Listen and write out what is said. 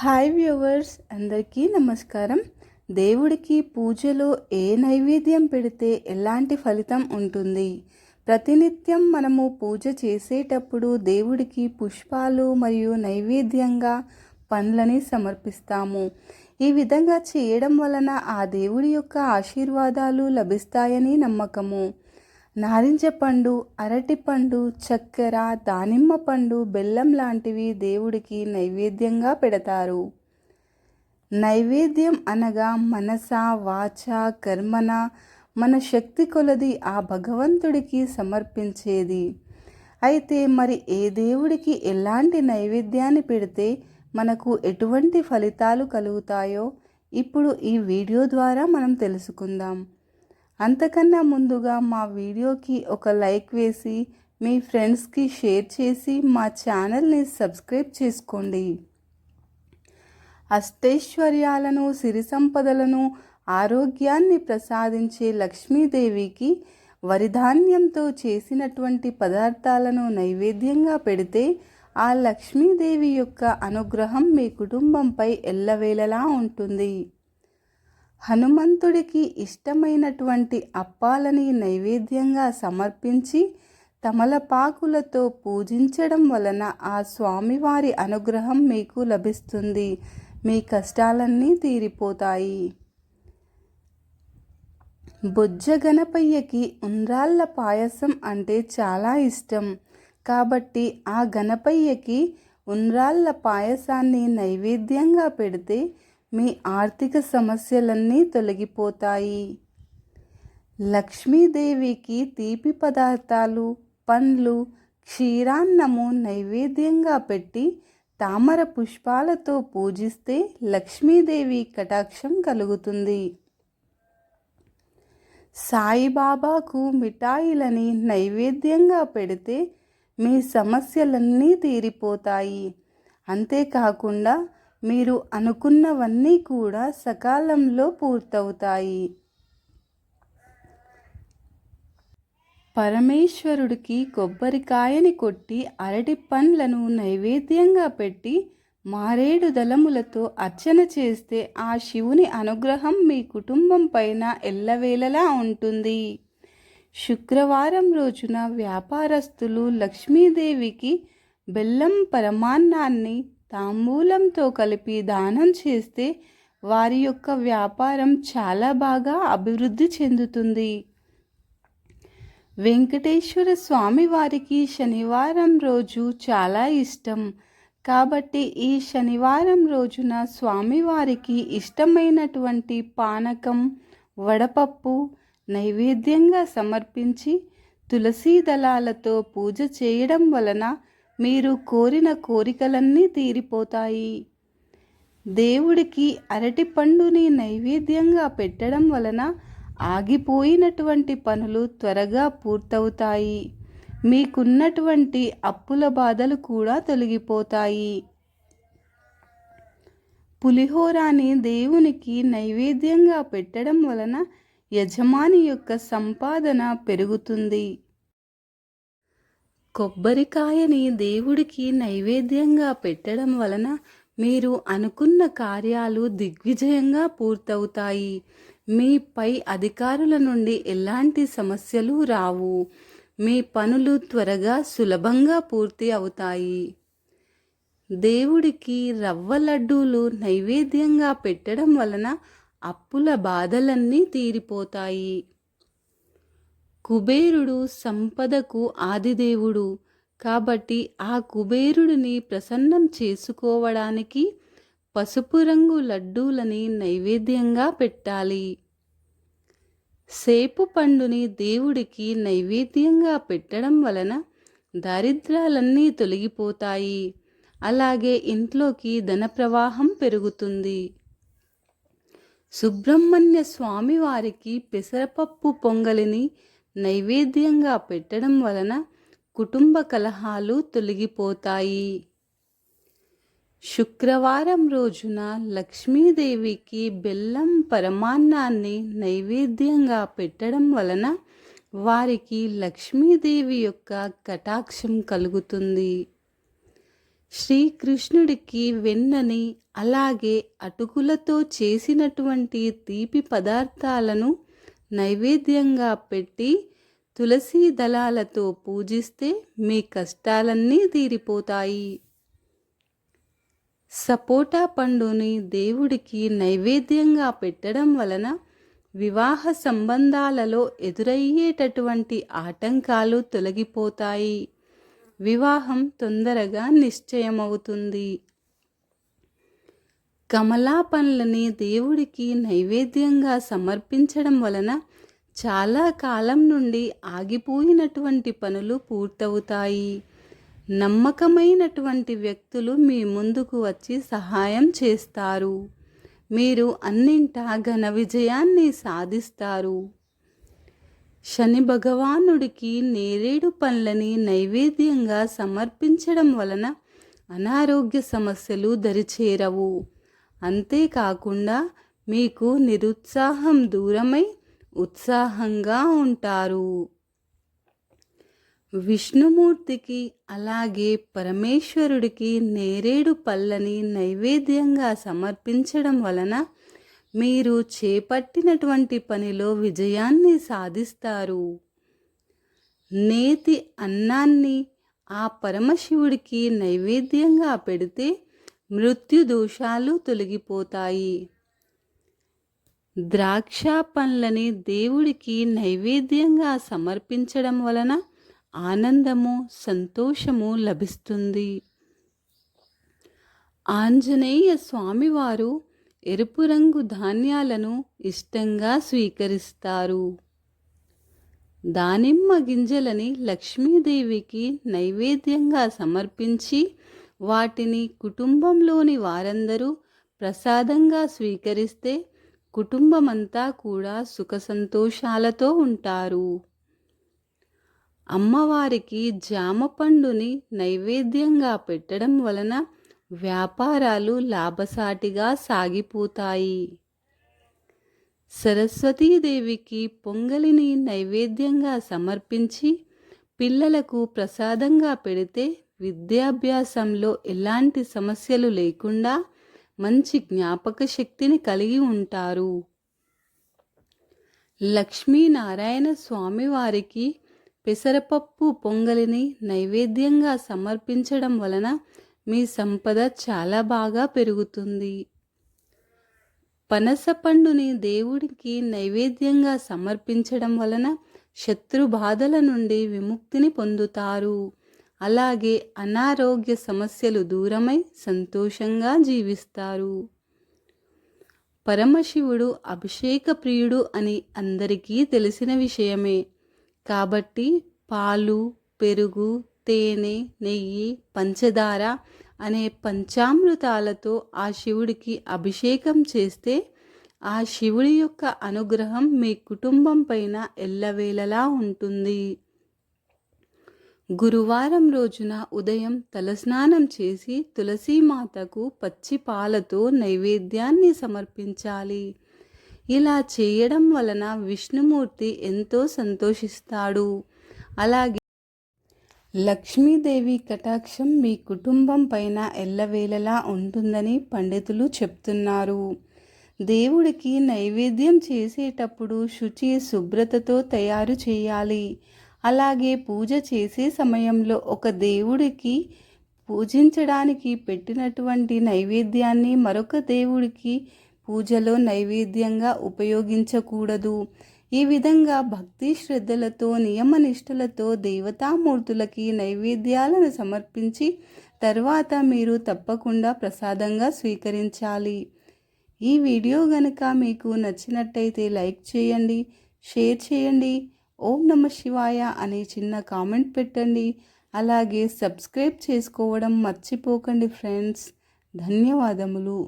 Hi viewers అందరికీ నమస్కారం. దేవుడికి పూజలో ఏ నైవేద్యం పెడితే ఎలాంటి ఫలితం ఉంటుంది? ప్రతినిత్యం మనము పూజ చేసేటప్పుడు దేవుడికి పుష్పాలు మరియు నైవేద్యంగా పండ్లని సమర్పిస్తాము. ఈ విధంగా చేయడం వలన ఆ దేవుడి యొక్క ఆశీర్వాదాలు లభిస్తాయని నమ్మకము. నారింజ పండు అరటి పండు చక్కెర దానిమ్మ పండు బెల్లం లాంటివి దేవుడికి నైవేద్యంగా పెడతారు. నైవేద్యం అనగా మనస వాచ కర్మన మన శక్తి కొలది ఆ భగవంతుడికి సమర్పించేది. అయితే మరి ఏ దేవుడికి ఎలాంటి నైవేద్యాన్ని పెడితే మనకు ఎటువంటి ఫలితాలు కలుగుతాయో ఇప్పుడు ఈ వీడియో ద్వారా మనం తెలుసుకుందాం. అంతకన్నా ముందుగా మా వీడియోకి ఒక లైక్ వేసి మీ ఫ్రెండ్స్కి షేర్ చేసి మా ఛానల్ని సబ్స్క్రైబ్ చేసుకోండి. అష్టైశ్వర్యాలను సిరి సంపదలను ఆరోగ్యాన్ని ప్రసాదించే లక్ష్మీదేవికి వరిధాన్యంతో చేసినటువంటి పదార్థాలను నైవేద్యంగా పెడితే ఆ లక్ష్మీదేవి యొక్క అనుగ్రహం మీ కుటుంబంపై ఎల్లవేళలా ఉంటుంది. హనుమంతుడికి ఇష్టమైనటువంటి అప్పాలని నైవేద్యంగా సమర్పించి తమలపాకులతో పూజించడం వలన ఆ స్వామివారి అనుగ్రహం మీకు లభిస్తుంది. మీ కష్టాలన్నీ తీరిపోతాయి. బొజ్జ గణపయ్యకి ఉండ్రాళ్ళ పాయసం అంటే చాలా ఇష్టం. కాబట్టి ఆ గణపయ్యకి ఉండ్రాళ్ళ పాయసాన్ని నైవేద్యంగా పెడితే మీ ఆర్థిక సమస్యలన్నీ తొలగిపోతాయి. లక్ష్మీదేవికి తీపి పదార్థాలు పండ్లు క్షీరాన్నము నైవేద్యంగా పెట్టి తామర పుష్పాలతో పూజిస్తే లక్ష్మీదేవి కటాక్షం కలుగుతుంది. సాయిబాబాకు మిఠాయిలని నైవేద్యంగా పెడితే మీ సమస్యలన్నీ తీరిపోతాయి. అంతేకాకుండా మీరు అనుకున్నవన్నీ కూడా సకాలంలో పూర్తవుతాయి. పరమేశ్వరుడికి కొబ్బరికాయని కొట్టి అరటి పండ్లను నైవేద్యంగా పెట్టి మారేడు దళములతో అర్చన చేస్తే ఆ శివుని అనుగ్రహం మీ కుటుంబం పైన ఎల్లవేళలా ఉంటుంది. శుక్రవారం రోజున వ్యాపారస్తులు లక్ష్మీదేవికి బెల్లం పరమాన్నాన్ని తాంబూలంతో కలిపి దానం చేస్తే వారి యొక్క వ్యాపారం చాలా బాగా అభివృద్ధి చెందుతుంది. వెంకటేశ్వర స్వామి వారికి శనివారం రోజు చాలా ఇష్టం. కాబట్టి ఈ శనివారం రోజున స్వామివారికి ఇష్టమైనటువంటి పానకం వడపప్పు నైవేద్యంగా సమర్పించి తులసీ దళాలతో పూజ చేయడం వలన మీరు కోరిన కోరికలన్నీ తీరిపోతాయి. దేవుడికి అరటి పండుని నైవేద్యంగా పెట్టడం వలన ఆగిపోయినటువంటి పనులు త్వరగా పూర్తవుతాయి. మీకున్నటువంటి అప్పుల బాధలు కూడా తొలగిపోతాయి. పులిహోరాని దేవునికి నైవేద్యంగా పెట్టడం వలన యజమాని యొక్క సంపాదన పెరుగుతుంది. కొబ్బరికాయని దేవుడికి నైవేద్యంగా పెట్టడం వలన మీరు అనుకున్న కార్యాలు దిగ్విజయంగా పూర్తవుతాయి. మీపై అధికారుల నుండి ఎలాంటి సమస్యలు రావు. మీ పనులు త్వరగా సులభంగా పూర్తి అవుతాయి. దేవుడికి రవ్వ లడ్డూలు నైవేద్యంగా పెట్టడం వలన అప్పుల బాధలన్నీ తీరిపోతాయి. కుబేరుడు సంపదకు ఆదిదేవుడు. కాబట్టి ఆ కుబేరుడిని ప్రసన్నం చేసుకోవడానికి పసుపు రంగు లడ్డూలని నైవేద్యంగా పెట్టాలి. సేపు పండుని దేవుడికి నైవేద్యంగా పెట్టడం వలన దారిద్రాలన్నీ తొలగిపోతాయి. అలాగే ఇంట్లోకి ధన ప్రవాహం పెరుగుతుంది. సుబ్రహ్మణ్య స్వామి వారికి పెసరపప్పు పొంగలిని నైవేద్యంగా పెట్టడం వలన కుటుంబ కలహాలు తొలగిపోతాయి. శుక్రవారం రోజున లక్ష్మీదేవికి బెల్లం పరమాన్నాన్ని నైవేద్యంగా పెట్టడం వలన వారికి లక్ష్మీదేవి యొక్క కటాక్షం కలుగుతుంది. శ్రీకృష్ణుడికి వెన్నని అలాగే అటుకులతో చేసినటువంటి తీపి పదార్థాలను నైవేద్యంగా పెట్టి తులసీ దళాలతో పూజిస్తే మీ కష్టాలన్నీ తీరిపోతాయి. సపోటా పండుని దేవుడికి నైవేద్యంగా పెట్టడం వలన వివాహ సంబంధాలలో ఎదురయ్యేటటువంటి ఆటంకాలు తొలగిపోతాయి. వివాహం తొందరగా నిశ్చయమవుతుంది. కమలా పండ్లని దేవుడికి నైవేద్యంగా సమర్పించడం వలన చాలా కాలం నుండి ఆగిపోయినటువంటి పనులు పూర్తవుతాయి. నమ్మకమైనటువంటి వ్యక్తులు మీ ముందుకు వచ్చి సహాయం చేస్తారు. మీరు అన్నింటా ఘన విజయాన్ని సాధిస్తారు. శని భగవానుడికి నేరేడు పండ్లని నైవేద్యంగా సమర్పించడం వలన అనారోగ్య సమస్యలు దరిచేరవు. అంతేకాకుండా మీకు నిరుత్సాహం దూరమై ఉత్సాహంగా ఉంటారు. విష్ణుమూర్తికి అలాగే పరమేశ్వరుడికి నేరేడు పళ్ళని నైవేద్యంగా సమర్పించడం వలన మీరు చేపట్టినటువంటి పనిలో విజయాన్ని సాధిస్తారు. నేతి అన్నాన్ని ఆ పరమశివుడికి నైవేద్యంగా పెడితే మృత్యు దోషాలు తొలగిపోతాయి. ద్రాక్ష పండ్లని దేవుడికి నైవేద్యంగా సమర్పించడం వలన ఆనందము సంతోషము లభిస్తుంది. ఆంజనేయ స్వామివారు ఎరుపు రంగు ధాన్యాలను ఇష్టంగా స్వీకరిస్తారు. దానిమ్మ గింజలని లక్ష్మీదేవికి నైవేద్యంగా సమర్పించి వాటిని కుటుంబంలోని వారందరూ ప్రసాదంగా స్వీకరిస్తే కుటుంబమంతా కూడా సుఖ సంతోషాలతో ఉంటారు. అమ్మవారికి జామ పండుని నైవేద్యంగా పెట్టడం వలన వ్యాపారాలు లాభసాటిగా సాగిపోతాయి. సరస్వతీదేవికి పొంగలిని నైవేద్యంగా సమర్పించి పిల్లలకు ప్రసాదంగా పెడితే విద్యాభ్యాసంలో ఎలాంటి సమస్యలు లేకుండా మంచి జ్ఞాపక శక్తిని కలిగి ఉంటారు. లక్ష్మీనారాయణ స్వామివారికి పెసరపప్పు పొంగలిని నైవేద్యంగా సమర్పించడం వలన మీ సంపద చాలా బాగా పెరుగుతుంది. పనస పండుని దేవుడికి నైవేద్యంగా సమర్పించడం వలన శత్రు బాధల నుండి విముక్తిని పొందుతారు. అలాగే అనారోగ్య సమస్యలు దూరమై సంతోషంగా జీవిస్తారు. పరమశివుడు అభిషేక ప్రియుడు అని అందరికీ తెలిసిన విషయమే. కాబట్టి పాలు పెరుగు తేనె నెయ్యి పంచదార అనే పంచామృతాలతో ఆ శివుడికి అభిషేకం చేస్తే ఆ శివుడి యొక్క అనుగ్రహం మీ కుటుంబం పైన ఎల్లవేళలా ఉంటుంది. గురువారం రోజున ఉదయం తలస్నానం చేసి తులసీమాతకు పచ్చి పాలతో నైవేద్యాన్ని సమర్పించాలి. ఇలా చేయడం వలన విష్ణుమూర్తి ఎంతో సంతోషిస్తాడు. అలాగే లక్ష్మీదేవి కటాక్షం మీ కుటుంబం పైన ఎల్లవేళలా ఉంటుందని పండితులు చెప్తున్నారు. దేవుడికి నైవేద్యం చేసేటప్పుడు శుచి శుభ్రతతో తయారు చేయాలి. అలాగే పూజ చేసే సమయంలో ఒక దేవుడికి పూజించడానికి పెట్టినటువంటి నైవేద్యాన్ని మరొక దేవుడికి పూజలో నైవేద్యంగా ఉపయోగించకూడదు. ఈ విధంగా భక్తి శ్రద్ధలతో నియమనిష్టలతో దేవతామూర్తులకి నైవేద్యాలను సమర్పించి తర్వాత మీరు తప్పకుండా ప్రసాదంగా స్వీకరించాలి. ఈ వీడియో గనుక మీకు నచ్చినట్టయితే లైక్ చేయండి షేర్ చేయండి. ఓం నమ శివాయ అనే చిన్న కామెంట్ పెట్టండి. అలాగే సబ్స్క్రైబ్ చేసుకోవడం మర్చిపోకండి ఫ్రెండ్స్. ధన్యవాదములు.